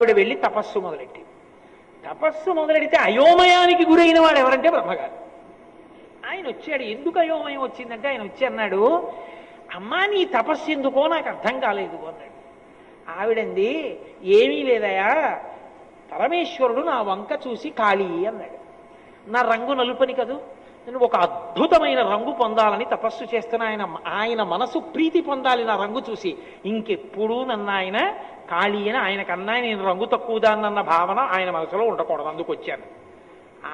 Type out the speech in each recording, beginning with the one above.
ఆవిడ వెళ్ళి తపస్సు మొదలెట్టి. తపస్సు మొదలెడితే అయోమయానికి గురైన వాడు ఎవరంటే బ్రహ్మగారు. ఆయన వచ్చాడు. ఎందుకు అయోమయం వచ్చిందంటే ఆయన వచ్చి అన్నాడు అమ్మా నీ తపస్సు ఎందుకో నాకు అర్థం కాలేదు అన్నాడు. ఆవిడంది ఏమీ లేదయా పరమేశ్వరుడు నా వంక చూసి ఖాళీ అన్నాడు. నా రంగు నలుపని కదూ? ఒక అద్భుతమైన రంగు పొందాలని తపస్సు చేస్తున్న ఆయన ఆయన మనసు ప్రీతి పొందాలి నా రంగు చూసి ఇంకెప్పుడూ నన్ను ఆయన ఖాళీ అని ఆయన కన్నా నేను రంగు తక్కువదాన్నన్న భావన ఆయన మనసులో ఉండకూడదు అందుకు వచ్చాను.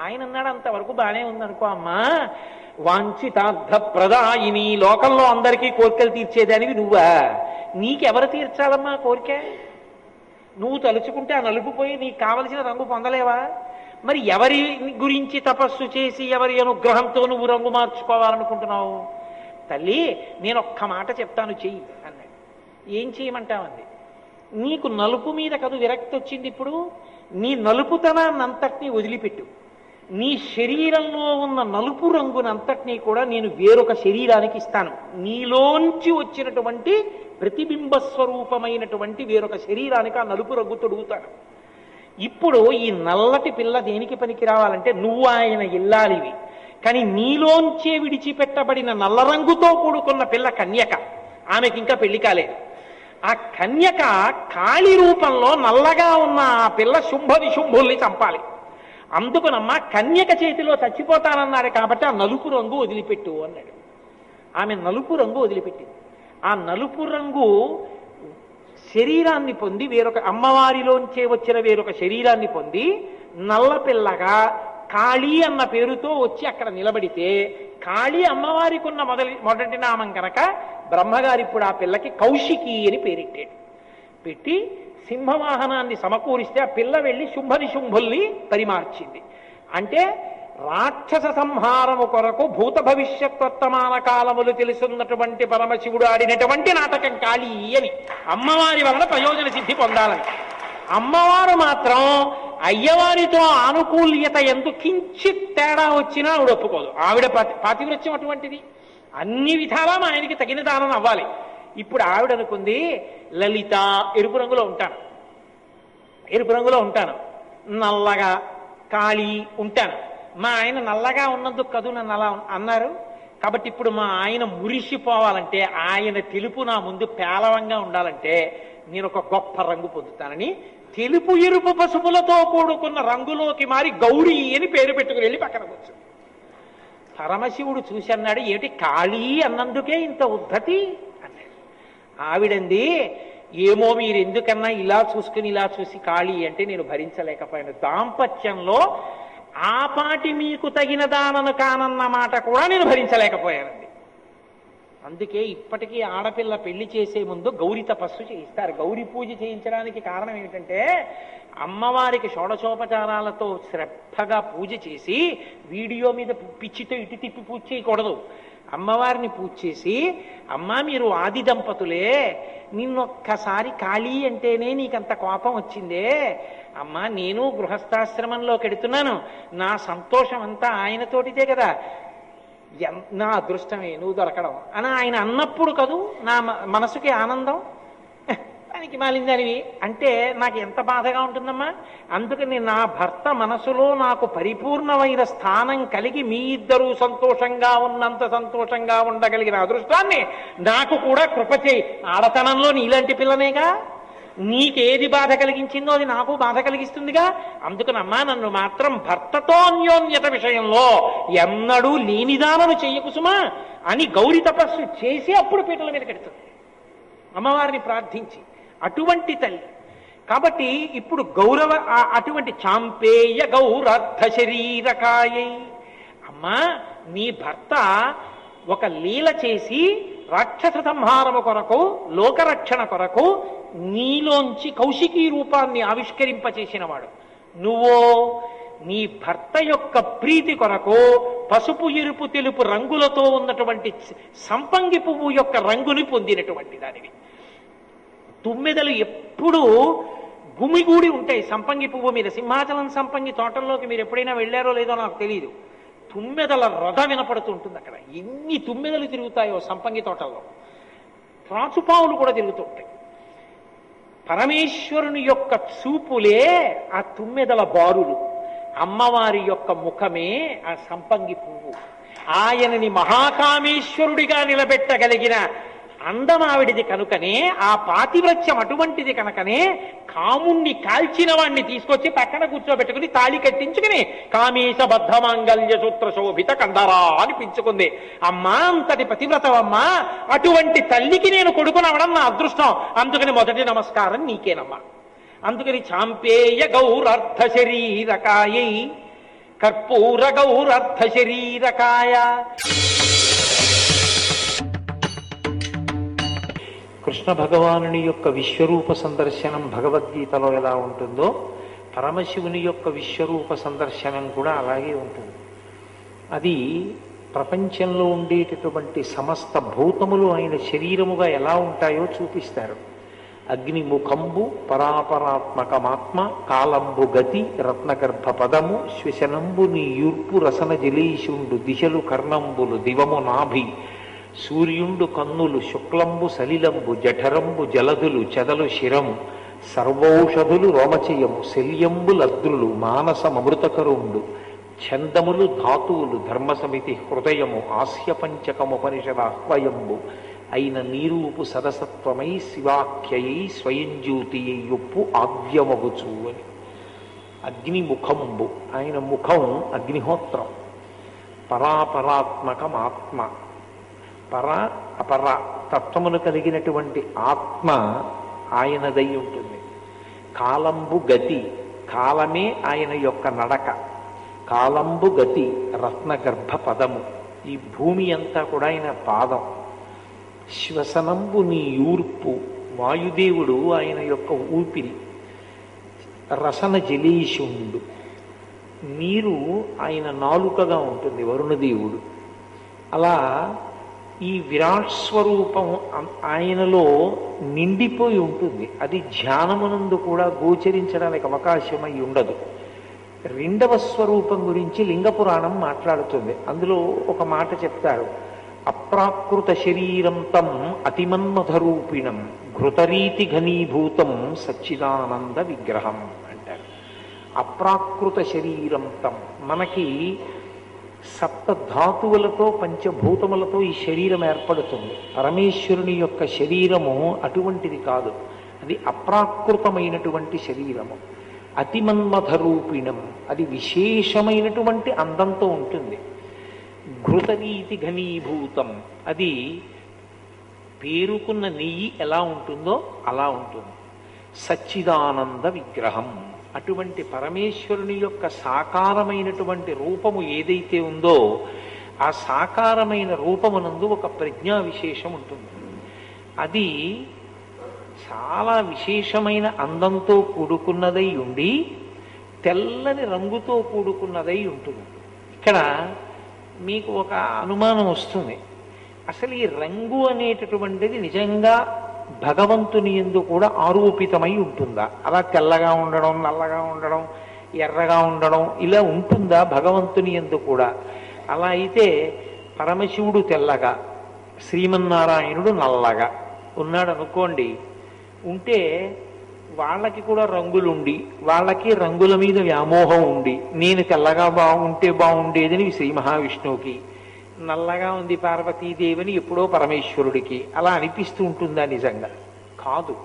ఆయన అన్నాడు అంతవరకు బాగానే ఉందనుకో అమ్మా. వాంఛితార్థ ప్రదాయిని లోకంలో అందరికీ కోరికలు తీర్చేదానివి నువ్వా? నీకెవరు తీర్చాలమ్మా కోరిక? నువ్వు తలుచుకుంటే ఆ నలుపుపోయి నీకు కావలసిన రంగు పొందలేవా? మరి ఎవరి గురించి తపస్సు చేసి ఎవరి అనుగ్రహంతో నువ్వు రంగు మార్చుకోవాలనుకుంటున్నావు? తల్లి నేను ఒక్క మాట చెప్తాను చెయ్యి అన్నాడు. ఏం చేయమంటామంది నీకు నలుపు మీద కదు విరక్తి వచ్చింది ఇప్పుడు నీ నలుపుతనాన్నంతటినీ వదిలిపెట్టు. నీ శరీరంలో ఉన్న నలుపు రంగునంతటినీ కూడా నేను వేరొక శరీరానికి ఇస్తాను. నీలోంచి వచ్చినటువంటి ప్రతిబింబ స్వరూపమైనటువంటి వేరొక శరీరానికి ఆ నలుపు రంగు తొడుగుతాను ఇప్పుడు ఈ నల్లటి పిల్ల దేనికి పనికి రావాలంటే నువ్వు ఆయన ఇల్లాలివి. కానీ నీలోంచే విడిచిపెట్టబడిన నల్ల రంగుతో కూడుకున్న పిల్ల కన్యక. ఆమెకి ఇంకా పెళ్ళి కాలేదు. ఆ కన్యక కాళి రూపంలో నల్లగా ఉన్న ఆ పిల్ల శుంభ విశుంభుల్ని చంపాలి. అందుకునమ్మా కన్యక చేతిలో చచ్చిపోతానన్నాడు కాబట్టి ఆ నలుపు రంగు వదిలిపెట్టు అన్నాడు. ఆమె నలుపు రంగు వదిలిపెట్టింది. ఆ నలుపు రంగు శరీరాన్ని పొంది వేరొక అమ్మవారిలోంచే వచ్చిన వేరొక శరీరాన్ని పొంది నల్లపిల్లగా కాళీ అన్న పేరుతో వచ్చి అక్కడ నిలబడితే కాళీ అమ్మవారికి ఉన్న మొదటి మొదటి నామం కనుక బ్రహ్మగారు ఇప్పుడు ఆ పిల్లకి కౌశికి అని పేరెట్టాడు పెట్టి సింహవాహనాన్ని సమకూరిస్తే ఆ పిల్ల వెళ్ళి శుంభని శుంభుల్ని పరిమార్చింది. అంటే రాక్షస సంహారము కొరకు భూత భవిష్యత్వర్తమాన కాలములు తెలుసున్నటువంటి పరమశివుడు ఆడినటువంటి నాటకం కాళీ అని. అమ్మవారి వలన ప్రయోజన సిద్ధి పొందాలని. అమ్మవారు మాత్రం అయ్యవారితో ఆనుకూల్యత ఎందు కించిత్ తేడా వచ్చినా ఆవిడ ఒప్పుకోదు. ఆవిడ పాతివృత్యం అటువంటిది. అన్ని విధాలా మా ఆయనకి తగిన దానం అవ్వాలి. ఇప్పుడు ఆవిడ అనుకుంది లలిత ఎరుపు రంగులో ఉంటాను. ఎరుపు రంగులో ఉంటాను. నల్లగా కాళీ ఉంటాను. మా ఆయన నల్లగా ఉన్నందుకు కదు నన్ను అలా అన్నారు. కాబట్టి ఇప్పుడు మా ఆయన మురిసిపోవాలంటే ఆయన తెలుపు నా ముందు పేలవంగా ఉండాలంటే నేను ఒక గొప్ప రంగు పొందుతానని తెలుపు ఎరుపు పసుపులతో కూడుకున్న రంగులోకి మారి గౌరీ అని పేరు పెట్టుకుని వెళ్ళి పక్కన కూర్చో. పరమశివుడు చూసి అన్నాడు ఏమిటి కాళీ అన్నందుకే ఇంత ఉద్ధతి? అన్నాడు. ఆవిడంది ఏమో మీరు ఎందుకన్నా ఇలా చూసుకుని ఇలా చూసి కాళీ అంటే నేను భరించలేకపోయాను. దాంపత్యంలో ఆ పాటి మీకు తగిన దానను కానన్న మాట కూడా నేను భరించలేకపోయానండి. అందుకే ఇప్పటికీ ఆడపిల్ల పెళ్ళి చేసే ముందు గౌరీ తపస్సు చేయిస్తారు. గౌరీ పూజ చేయించడానికి కారణం ఏమిటంటే అమ్మవారికి షోడశోపచారాలతో శ్రద్ధగా పూజ చేసి వీడియో మీద పిచ్చితో ఇటు తిప్పి పూజ చేయకూడదు. అమ్మవారిని పూజ చేసి అమ్మా మీరు ఆది దంపతులే నిన్నొక్కసారి ఖాళీ అంటేనే నీకంత కోపం వచ్చిందే అమ్మా నేను గృహస్థాశ్రమంలో వెడుతున్నాను నా సంతోషం అంతా ఆయనతోటిదే కదా. ఎన్- నా అదృష్టమే నువ్వు దొరకడం. అని ఆయన అన్నప్పుడు కదూ నా మనసుకి ఆనందం? దానికి మాలిందనివి అంటే నాకు ఎంత బాధగా ఉంటుందమ్మా. అందుకని నా భర్త మనసులో నాకు పరిపూర్ణమైన స్థానం కలిగి మీ ఇద్దరూ సంతోషంగా ఉన్నంత సంతోషంగా ఉండగలిగిన అదృష్టాన్ని నాకు కూడా కృప చేయి. ఆడతనంలో నీలాంటి పిల్లనేగా? నీకేది బాధ కలిగించిందో అది నాకు బాధ కలిగిస్తుందిగా? అందుకనమ్మా నన్ను మాత్రం భర్తతో అన్యోన్యత విషయంలో ఎన్నడూ లేనిదానను చెయ్యకు సుమా. అని గౌరి తపస్సు చేసి అప్పుడు పీటల మీద కడుతుంది. అమ్మవారిని ప్రార్థించి అటువంటి తల్లి కాబట్టి ఇప్పుడు గౌరవ అటువంటి చాంపేయ గౌరార్థ శరీరకాయై అమ్మా నీ భర్త ఒక లీల చేసి రాక్షస సంహారము కొరకు లోకరక్షణ కొరకు నీలోంచి కౌశికీ రూపాన్ని ఆవిష్కరింపచేసినవాడు. నువ్వో నీ భర్త యొక్క ప్రీతి కొరకు పసుపు ఎరుపు తెలుపు రంగులతో ఉన్నటువంటి సంపంగి పువ్వు యొక్క రంగుని పొందినటువంటి దానివి. తుమ్మెదలు ఎప్పుడూ గుమిగూడి ఉంటాయి. సంపంగి పువ్వు మీద సింహాచలం సంపంగి తోటల్లోకి మీరు ఎప్పుడైనా వెళ్ళారో లేదో నాకు తెలియదు తుమ్మెదల రథ వినపడుతుంటుంది అక్కడ. ఎన్ని తుమ్మెదలు తిరుగుతాయో సంపంగి తోటల్లో. త్రాచుపావులు కూడా తిరుగుతూ ఉంటాయి. పరమేశ్వరుని యొక్క చూపులే ఆ తుమ్మెదల బారులు. అమ్మవారి యొక్క ముఖమే ఆ సంపంగి పువ్వు. ఆయనని మహాకామేశ్వరుడిగా నిలబెట్టగలిగిన అందమావిడిది కనుకనే ఆ పాతివ్రత్యం అటువంటిది కనుకనే కాముణ్ణి కాల్చిన వాణ్ణి తీసుకొచ్చి పక్కన కూర్చోబెట్టుకుని తాళి కట్టించుకుని కామేశ మాంగల్య సూత్ర శోభిత కందరా అనిపించుకుంది. అమ్మా అంతటి పతివ్రతవమ్మా అటువంటి తల్లికి నేను కొడుకునవడం నా అదృష్టం. అందుకని మొదటి నమస్కారం నీకేనమ్మా. అందుకని చాంపేయ గౌరర్థ శరీరకాయై కర్పూర గౌరర్థ శరీరకాయ. కృష్ణ భగవానుని యొక్క విశ్వరూప సందర్శనం భగవద్గీతలో ఎలా ఉంటుందో పరమశివుని యొక్క విశ్వరూప సందర్శనం కూడా అలాగే ఉంటుంది. అది ప్రపంచంలో ఉండేటటువంటి సమస్త భూతములు ఆయన శరీరముగా ఎలా ఉంటాయో చూపిస్తారు. అగ్నిముఖంబు పరాపరాత్మకమాత్మ కాలంబు గతి రత్నగర్భ పదము శ్వశనంబు నీ యూర్పు రసన జలీషుండు దిశలు కర్ణంబులు దివము నాభి సూర్యుండు కన్నులు శుక్లంబు సలిలంబు జఠరంబు జలధులు చెదలు శిరము సర్వౌషధులు రోమచయము శల్యంబు లద్రులు మానసమృతకరుండు ఛందములు ధాతువులు ధర్మసమితి హృదయము ఆస్యపంచకముపనిషదాహ్వయంబు అయిన నీరూపు సదసత్వమై శివాఖ్యయై స్వయం ఒప్పు ఆద్యమగుచు అని. అగ్నిముఖంబు ఆయన ముఖం అగ్నిహోత్రం పరాపరాత్మకమాత్మ. పర అపర తత్వమును కలిగినటువంటి ఆత్మ ఆయనదై ఉంటుంది. కాలంబు గతి కాలమే ఆయన యొక్క నడక. కాలంబు గతి రత్నగర్భ పదము. ఈ భూమి అంతా కూడా ఆయన పాదం. శ్వసనంబు నీ యూర్పు వాయుదేవుడు ఆయన యొక్క ఊపిరి. రసన జలీషుండు. నీరు ఆయన నాలుకగా ఉంటుంది వరుణదేవుడు. అలా ఈ విరాట్ స్వరూపం ఆయనలో నిండిపోయి ఉంటుంది. అది ధ్యానమునందు కూడా గోచరించడానికి అవకాశమై ఉండదు. రెండవ స్వరూపం గురించి లింగపురాణం మాట్లాడుతుంది. అందులో ఒక మాట చెప్తారు. అప్రాకృత శరీరం తం అతిమన్మధరూపిణం ఘృతరీతి ఘనీభూతం సచ్చిదానంద విగ్రహం అంటారు. అప్రాకృత శరీరం తం. మనకి సప్త ధాతువులతో పంచభూతములతో ఈ శరీరం ఏర్పడుతుంది. పరమేశ్వరుని యొక్క శరీరము అటువంటిది కాదు. అది అప్రాకృతమైనటువంటి శరీరము. అతిమన్మథరూపిణం అది విశేషమైనటువంటి అందంతో ఉంటుంది. ఘృతరీతి ఘనీభూతం. అది పేరుకున్న నెయ్యి ఎలా ఉంటుందో అలా ఉంటుంది. సచ్చిదానంద విగ్రహం. అటువంటి పరమేశ్వరుని యొక్క సాకారమైనటువంటి రూపము ఏదైతే ఉందో ఆ సాకారమైన రూపమునందు ఒక ప్రజ్ఞా విశేషం ఉంటుంది. అది చాలా విశేషమైన అందంతో కూడుకున్నదై ఉండి తెల్లని రంగుతో కూడుకున్నదై ఉంటుంది. ఇక్కడ మీకు ఒక అనుమానం వస్తుంది. అసలు ఈ రంగు అనేటటువంటిది నిజంగా భగవంతుని ఎందు కూడా ఆరోపితమై ఉంటుందా? అలా తెల్లగా ఉండడం నల్లగా ఉండడం ఎర్రగా ఉండడం ఇలా ఉంటుందా భగవంతుని ఎందు కూడా? అలా అయితే పరమశివుడు తెల్లగా శ్రీమన్నారాయణుడు నల్లగా ఉన్నాడు అనుకోండి ఉంటే వాళ్ళకి కూడా రంగులుండి వాళ్ళకి రంగుల మీద వ్యామోహం ఉండి నేను తెల్లగా బాగుంటే బాగుండేదని శ్రీ మహావిష్ణువుకి నల్లగా ఉంది పార్వతీదేవిని ఎప్పుడో పరమేశ్వరుడికి. అలా అనిపిస్తూ ఉంటుందా నిజంగా? కాదు.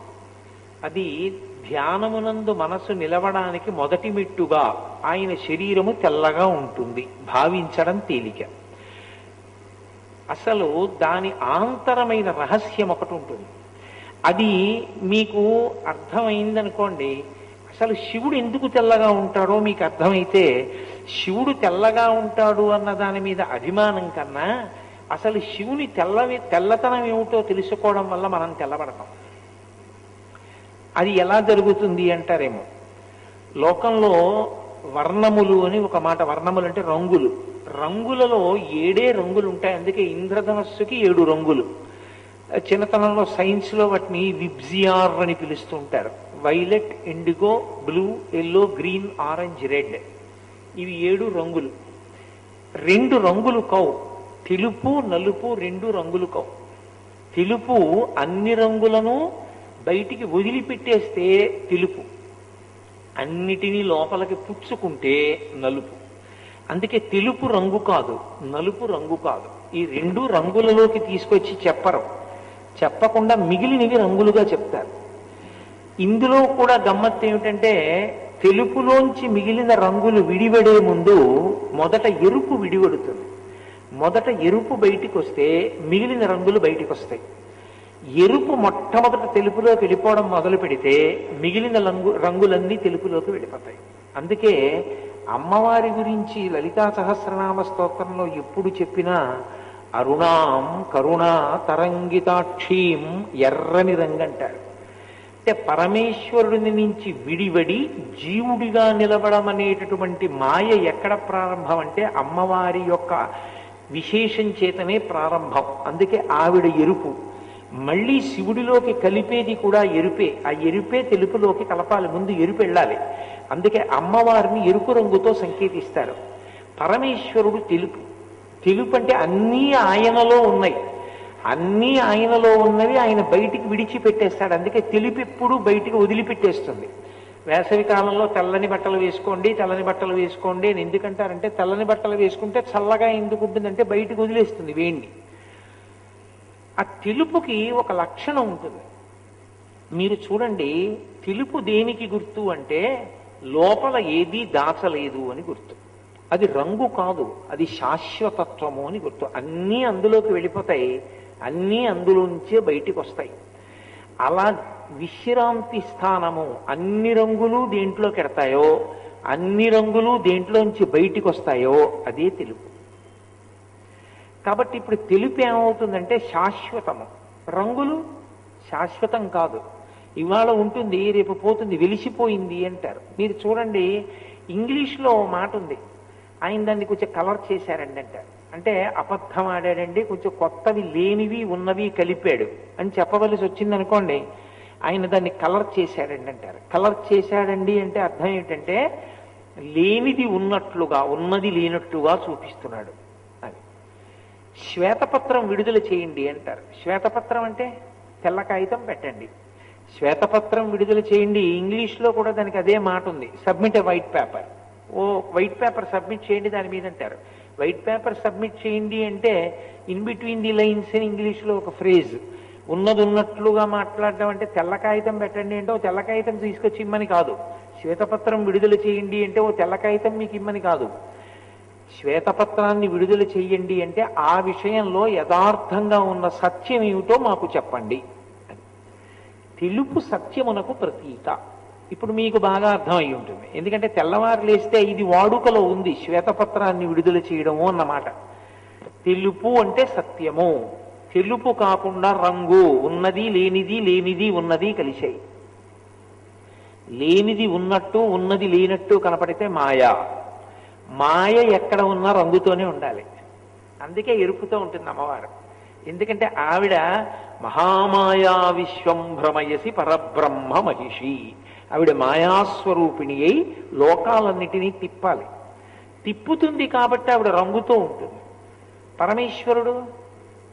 అది ధ్యానమునందు మనసు నిలవడానికి మొదటి మెట్టుగా ఆయన శరీరము తెల్లగా ఉంటుంది భావించడం తేలిక. అసలు దాని ఆంతరమైన రహస్యం ఒకటి ఉంటుంది. అది మీకు అర్థమైందనుకోండి అసలు శివుడు ఎందుకు తెల్లగా ఉంటాడో మీకు అర్థమైతే శివుడు తెల్లగా ఉంటాడు అన్న దాని మీద అభిమానం కన్నా అసలు శివుని తెల్లవి తెల్లతనం ఏమిటో తెలుసుకోవడం వల్ల మనం తెల్లబడతాం. అది ఎలా జరుగుతుంది అంటారేమో. లోకంలో వర్ణములు అని ఒక మాట వర్ణములు అంటే రంగులు. రంగులలో ఏడే రంగులు ఉంటాయి అందుకే ఇంద్రధనస్సుకి ఏడు రంగులు. చిన్నతనంలో సైన్స్లో వాటిని విబ్జియార్ అని పిలుస్తూ ఉంటారు violet indigo blue yellow green orange red. ఇవి ఏడు రంగులు. రెండు రంగులు కౌ తెలుపు నలుపు రెండు రంగులు కౌ తెలుపు అన్ని రంగులను బయటికి వదిలిపెట్టేస్తే తెలుపు. అన్నిటినీ లోపలికి పుచ్చుకుంటే నలుపు. అందుకే తెలుపు రంగు కాదు నలుపు రంగు కాదు. ఈ రెండు రంగులలోకి తీసుకొచ్చి చెప్పరు. చెప్పకుండా మిగిలినవి రంగులుగా చెప్తారు. ఇందులో కూడా గమ్మత్తు ఏమిటంటే తెలుపులోంచి మిగిలిన రంగులు విడివడే ముందు మొదట ఎరుపు విడివడుతుంది. మొదట ఎరుపు బయటికి వస్తే మిగిలిన రంగులు బయటికి వస్తాయి ఎరుపు మొట్టమొదట తెలుపులోకి వెళ్ళిపోవడం మొదలు పెడితే మిగిలిన రంగు రంగులన్నీ తెలుపులోకి వెళ్ళిపోతాయి. అందుకే అమ్మవారి గురించి లలితా సహస్రనామ స్తోత్రంలో ఎప్పుడు చెప్పినా అరుణాం కరుణా తరంగితాక్షీం ఎర్రని రంగు అంటారు అంటే పరమేశ్వరుడిని నుంచి విడివడి జీవుడిగా నిలవడం అనేటటువంటి మాయ ఎక్కడ ప్రారంభం అంటే అమ్మవారి యొక్క విశేషం చేతనే ప్రారంభం. అందుకే ఆవిడ ఎరుపు. మళ్ళీ శివుడిలోకి కలిపేది కూడా ఎరుపే. ఆ ఎరుపే తెలుపులోకి కలపాలి. ముందు ఎరుపు వెళ్ళాలి. అందుకే అమ్మవారిని ఎరుపు రంగుతో సంకేతిస్తారు. పరమేశ్వరుడు తెలుపు. తెలుపు అంటే అన్నీ ఆయనలో ఉన్నాయి. అన్నీ ఆయనలో ఉన్నవి ఆయన బయటికి విడిచిపెట్టేస్తాడు. అందుకే తెలుపు ఎప్పుడు బయటికి వదిలిపెట్టేస్తుంది. వేసవి కాలంలో తెల్లని బట్టలు వేసుకోండి తెల్లని బట్టలు వేసుకోండి అని ఎందుకంటారంటే తెల్లని బట్టలు వేసుకుంటే చల్లగా ఎందుకు ఉంటుందంటే బయటికి వదిలేస్తుంది వేణ్ణి. ఆ తెలుపుకి ఒక లక్షణం ఉంటుంది. మీరు చూడండి తెలుపు దేనికి గుర్తు అంటే లోపల ఏదీ దాచలేదు అని గుర్తు. అది రంగు కాదు అది శాశ్వతత్వము అని గుర్తు. అన్నీ అందులోకి వెళ్ళిపోతాయి. అన్నీ అందులోంచే బయటికి వస్తాయి అలా విశ్రాంతి స్థానము అన్ని రంగులు దేంట్లోకి ఎడతాయో అన్ని రంగులు దేంట్లోంచి బయటికి వస్తాయో అదే తెలుపు. కాబట్టి ఇప్పుడు తెలుపు ఏమవుతుందంటే శాశ్వతము. రంగులు శాశ్వతం కాదు. ఇవాళ ఉంటుంది రేపు పోతుంది వెలిసిపోయింది అంటారు. మీరు చూడండి ఇంగ్లీష్లో మాట ఉంది. ఆయన దాన్ని కొంచెం కలర్ చేశారండి అంటారు. అంటే అబద్ధం ఆడాడండి కొంచెం కొత్తవి లేనివి ఉన్నవి కలిపాడు. అని చెప్పవలసి వచ్చింది అనుకోండి ఆయన దాన్ని కలర్ చేశాడండి అంటారు. కలర్ చేశాడండి అంటే అర్థం ఏంటంటే లేనిది ఉన్నట్లుగా ఉన్నది లేనట్టుగా చూపిస్తున్నాడు. అది. శ్వేతపత్రం విడుదల చేయండి అంటారు. శ్వేతపత్రం అంటే తెల్ల కాగితం పెట్టండి. శ్వేతపత్రం విడుదల చేయండి. ఇంగ్లీష్లో కూడా దానికి అదే మాట ఉంది. Submit a white paper. Oh white paper submit చేయండి దాని మీద అంటారు. వైట్ పేపర్ సబ్మిట్ చేయండి అంటే ఇన్ బిట్వీన్ ది లైన్స్ అని ఇంగ్లీష్లో ఒక ఫ్రేజ్. ఉన్నది ఉన్నట్లుగా మాట్లాడడం అంటే తెల్ల కాగితం పెట్టండి అంటే ఓ తెల్ల కాగితం తీసుకొచ్చి ఇమ్మని కాదు. శ్వేతపత్రం విడుదల చేయండి అంటే ఓ తెల్ల కాగితం మీకు ఇమ్మని కాదు. శ్వేతపత్రాన్ని విడుదల చేయండి అంటే ఆ విషయంలో యథార్థంగా ఉన్న సత్యం ఏమిటో మాకు చెప్పండి. తెలుపు సత్యమునకు ప్రతీక. ఇప్పుడు మీకు బాగా అర్థమై ఉంటుంది. ఎందుకంటే తెల్లవారు లేస్తే ఇది వాడుకలో ఉంది. శ్వేతపత్రాన్ని విడుదల చేయడము అన్నమాట. తెలుపు అంటే సత్యము. తెలుపు కాకుండా రంగు. ఉన్నది లేనిది లేనిది ఉన్నది కలిశాయి. లేనిది ఉన్నట్టు ఉన్నది లేనట్టు కనపడితే మాయ. మాయ ఎక్కడ ఉన్నా రంగుతోనే ఉండాలి. అందుకే ఎరుపుతో ఉంటుంది అమ్మవారు. ఎందుకంటే ఆవిడ మహామాయా విశ్వం భ్రమయసి పరబ్రహ్మ మహిషి. ఆవిడ మాయాస్వరూపిణి అయి లోకాలన్నిటినీ తిప్పాలి. తిప్పుతుంది కాబట్టి ఆవిడ రంగుతో ఉంటుంది. పరమేశ్వరుడు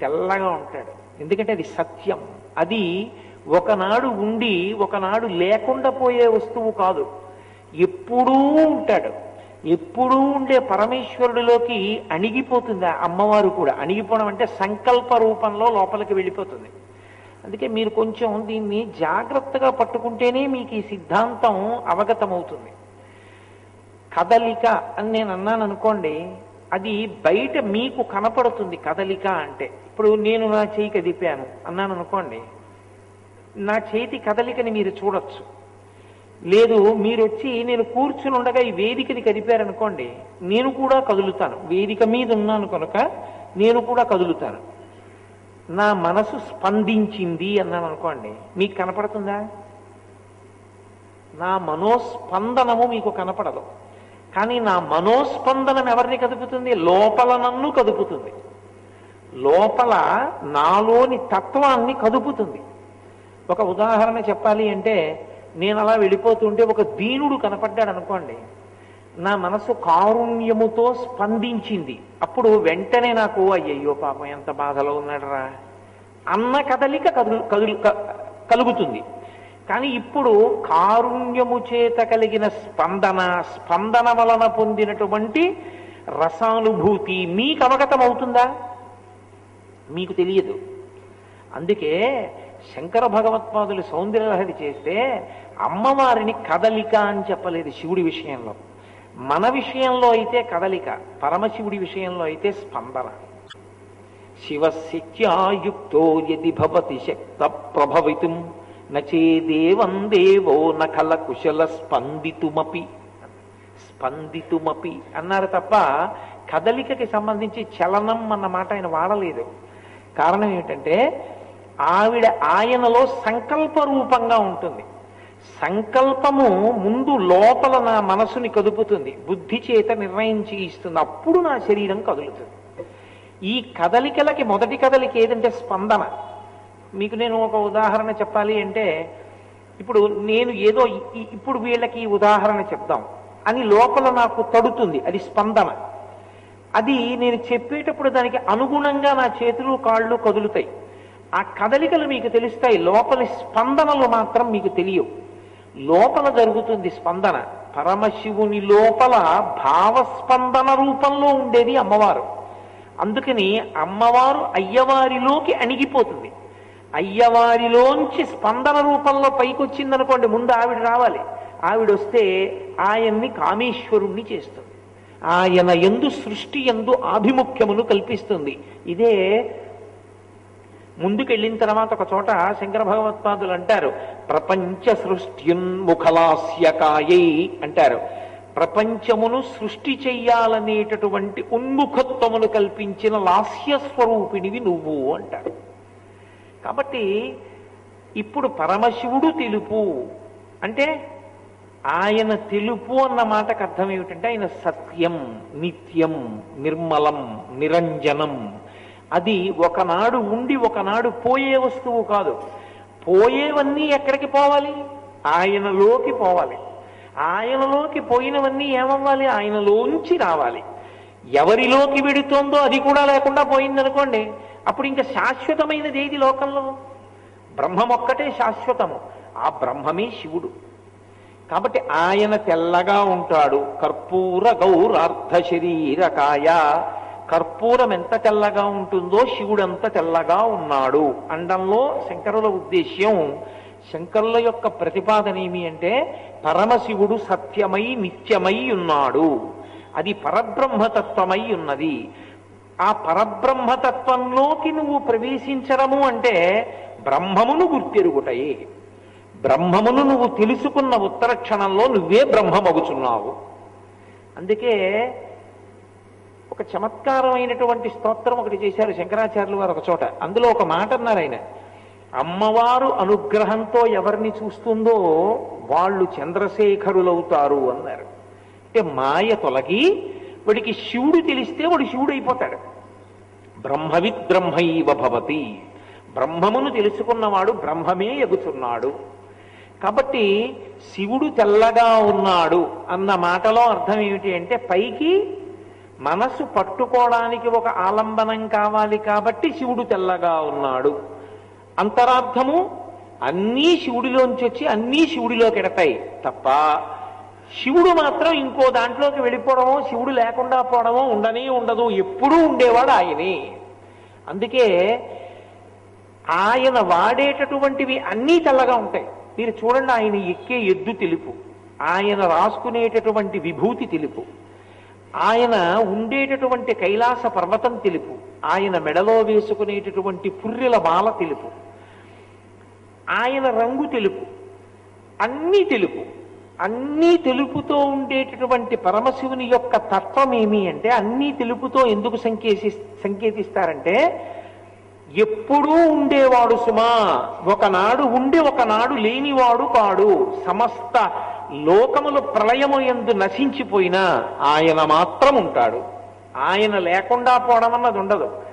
తెల్లగా ఉంటాడు. ఎందుకంటే అది సత్యం. అది ఒకనాడు ఉండి ఒకనాడు లేకుండా పోయే వస్తువు కాదు. ఎప్పుడూ ఉంటాడు. ఎప్పుడూ ఉండే పరమేశ్వరుడిలోకి అణిగిపోతుంది. ఆ అమ్మవారు కూడా. అణిగిపోవడం అంటే సంకల్ప రూపంలో లోపలికి వెళ్ళిపోతుంది. అందుకే మీరు కొంచెం దీన్ని జాగ్రత్తగా పట్టుకుంటేనే మీకు ఈ సిద్ధాంతం అవగతమవుతుంది. కదలిక అని నేను అన్నాను అనుకోండి అది బయట మీకు కనపడుతుంది కదలిక అంటే. ఇప్పుడు నేను నా చేయి కదిపాను అన్నాను అనుకోండి నా చేతి కదలికని మీరు చూడొచ్చు. లేదు మీరు వచ్చి నేను కూర్చుని ఉండగా ఈ వేదికని కదిపారనుకోండి నేను కూడా కదులుతాను. వేదిక మీద ఉన్నాను కనుక నేను కూడా కదులుతాను. నా మనసు స్పందించింది అన్నాను అనుకోండి. మీకు కనపడుతుందా? నా మనోస్పందనము మీకు కనపడదు. కానీ నా మనోస్పందనం ఎవరిని కదుపుతుంది? లోపల నన్ను కదుపుతుంది. లోపల నాలోని తత్వాన్ని కదుపుతుంది. ఒక ఉదాహరణ చెప్పాలి అంటే నేను అలా వెళ్ళిపోతుంటే ఒక దీనుడు కనపడ్డాడు అనుకోండి. నా మనసు కారుణ్యముతో స్పందించింది. అప్పుడు వెంటనే నాకు అయ్యయ్యో పాపం ఎంత బాధలో ఉన్నాడరా. అన్న కదలిక కదులు కదులు క- కలుగుతుంది. కానీ ఇప్పుడు కారుణ్యము చేత కలిగిన స్పందన స్పందన వలన పొందినటువంటి రసానుభూతి మీకు అవగతం అవుతుందా మీకు తెలియదు. అందుకే శంకర భగవత్పాదులు సౌందర్యలహరి చేస్తే అమ్మవారిని కదలిక అని చెప్పలేదు శివుడి విషయంలో. మన విషయంలో అయితే కదలిక పరమశివుడి విషయంలో అయితే స్పందన. శివశక్త్యాయుక్తో యది భవతి శక్త ప్రభవితుం నచేదేవం దేవో నఖల కుశల స్పందితుమపి. స్పందితుమపి అన్నారు తప్ప కదలికకి సంబంధించి చలనం అన్నమాట ఆయన వాడలేదు. కారణం ఏమిటంటే ఆవిడ ఆయనలో సంకల్ప రూపంగా ఉంటుంది. సంకల్పము ముందు లోపల నా మనసుని కదుపుతుంది. బుద్ధి చేత నిర్ణయించి ఇస్తుంది అప్పుడు నా శరీరం కదులుతుంది. ఈ కదలికలకి మొదటి కదలిక ఏదంటే స్పందన. మీకు నేను ఒక ఉదాహరణ చెప్పాలి అంటే ఇప్పుడు నేను ఏదో ఇప్పుడు వీళ్ళకి ఉదాహరణ చెప్దాం. అని లోపల నాకు తడుతుంది. అది స్పందన. అది నేను చెప్పేటప్పుడు దానికి అనుగుణంగా నా చేతులు కాళ్ళు కదులుతాయి. ఆ కదలికలు మీకు తెలుస్తాయి. లోపలి స్పందనలు మాత్రం మీకు తెలియవు. లోపల జరుగుతుంది స్పందన. పరమశివుని లోపల భావస్పందన రూపంలో ఉండేది అమ్మవారు. అందుకని అమ్మవారు అయ్యవారిలోకి అణిగిపోతుంది. అయ్యవారిలోంచి స్పందన రూపంలో పైకి వచ్చిందనుకోండి ముందు ఆవిడ రావాలి. ఆవిడ వస్తే ఆయన్ని కామేశ్వరుణ్ణి చేస్తుంది. ఆయన ఎందు సృష్టి ఎందు ఆభిముఖ్యమును కల్పిస్తుంది. ఇదే ముందుకెళ్ళిన తర్వాత ఒక చోట శంకర భగవత్పాదులు అంటారు ప్రపంచ సృష్ట్యున్ముఖలాస్యకాయై అంటారు. ప్రపంచమును సృష్టి చెయ్యాలనేటటువంటి ఉన్ముఖత్వమును కల్పించిన లాస్య స్వరూపిణివి నువ్వు అంటారు. కాబట్టి ఇప్పుడు పరమశివుడు తెలుపు అంటే ఆయన తెలుపు అన్న మాటకు అర్థం ఏమిటంటే ఆయన సత్యం నిత్యం నిర్మలం నిరంజనం అది ఒకనాడు ఉండి ఒకనాడు పోయే వస్తువు కాదు. పోయేవన్నీ ఎక్కడికి పోవాలి? ఆయనలోకి పోవాలి. ఆయనలోకి పోయినవన్నీ ఏమవ్వాలి? ఆయనలోంచి రావాలి. ఎవరిలోకి వెడుతోందో అది కూడా లేకుండా పోయిందనుకోండి అప్పుడు ఇంకా శాశ్వతమైనది ఏది లోకంలో? బ్రహ్మం ఒక్కటే శాశ్వతము. ఆ బ్రహ్మమే శివుడు. కాబట్టి ఆయన తెల్లగా ఉంటాడు. కర్పూర గౌరార్ధ శరీరకాయ. కర్పూరం ఎంత తెల్లగా ఉంటుందో శివుడు అంత తెల్లగా ఉన్నాడు. అండంలో శంకరుల ఉద్దేశ్యం శంకరుల యొక్క ప్రతిపాదన ఏమి అంటే పరమశివుడు సత్యమై నిత్యమై ఉన్నాడు. అది పరబ్రహ్మతత్వమై ఉన్నది. ఆ పరబ్రహ్మతత్వంలోకి నువ్వు ప్రవేశించడము అంటే బ్రహ్మమును గుర్తెరుగుటయే. బ్రహ్మమును నువ్వు తెలుసుకున్న ఉత్తర క్షణంలో నువ్వే బ్రహ్మమగుచున్నావు. అందుకే ఒక చమత్కారమైనటువంటి స్తోత్రం ఒకటి చేశారు శంకరాచార్యులు వారు ఒక చోట. అందులో ఒక మాట అన్నారు ఆయన. అమ్మవారు అనుగ్రహంతో ఎవరిని చూస్తుందో వాళ్ళు చంద్రశేఖరులవుతారు అన్నారు. అంటే మాయ తొలగి వాడికి శివుడు తెలిస్తే వాడు శివుడు అయిపోతాడు బ్రహ్మవిద్ బ్రహ్మైవ భవతి. బ్రహ్మమును తెలుసుకున్నవాడు బ్రహ్మమే ఎగుచున్నాడు కాబట్టి శివుడు తెల్లగా ఉన్నాడు అన్న మాటలో అర్థం ఏమిటి అంటే పైకి మనసు పట్టుకోవడానికి ఒక ఆలంబనం కావాలి కాబట్టి శివుడు తెల్లగా ఉన్నాడు. అంతరార్థము అన్నీ శివుడిలోంచి వచ్చి అన్నీ శివుడిలోకి ఎడతాయి తప్ప శివుడు మాత్రం ఇంకో దాంట్లోకి వెళ్ళిపోవడమో శివుడు లేకుండా పోవడమో ఉండనే ఉండదు. ఎప్పుడూ ఉండేవాడు ఆయనే. అందుకే ఆయన వాడేటటువంటివి అన్నీ తెల్లగా ఉంటాయి. మీరు చూడండి ఆయన ఎక్కే ఎద్దు తెలుపు. ఆయన రాసుకునేటటువంటి విభూతి తెలుపు. ఆయన ఉండేటటువంటి కైలాస పర్వతం తెలుపు. ఆయన మెడలో వేసుకునేటటువంటి పుర్రెల మాల తెలుపు. ఆయన రంగు తెలుపు. అన్నీ తెలుపు. అన్నీ తెలుపుతో ఉండేటటువంటి పరమశివుని యొక్క తత్వం ఏమి అంటే అన్నీ తెలుపుతో ఎందుకు సంకేసి సంకేతిస్తారంటే ఎప్పుడూ ఉండేవాడు సుమా. ఒకనాడు ఉండి ఒకనాడు లేనివాడు కాడు. సమస్త లోకములు ప్రళయము ఎందు నశించిపోయినా ఆయన మాత్రం ఉంటాడు ఆయన లేకుండా పోవడం అన్నది ఉండదు.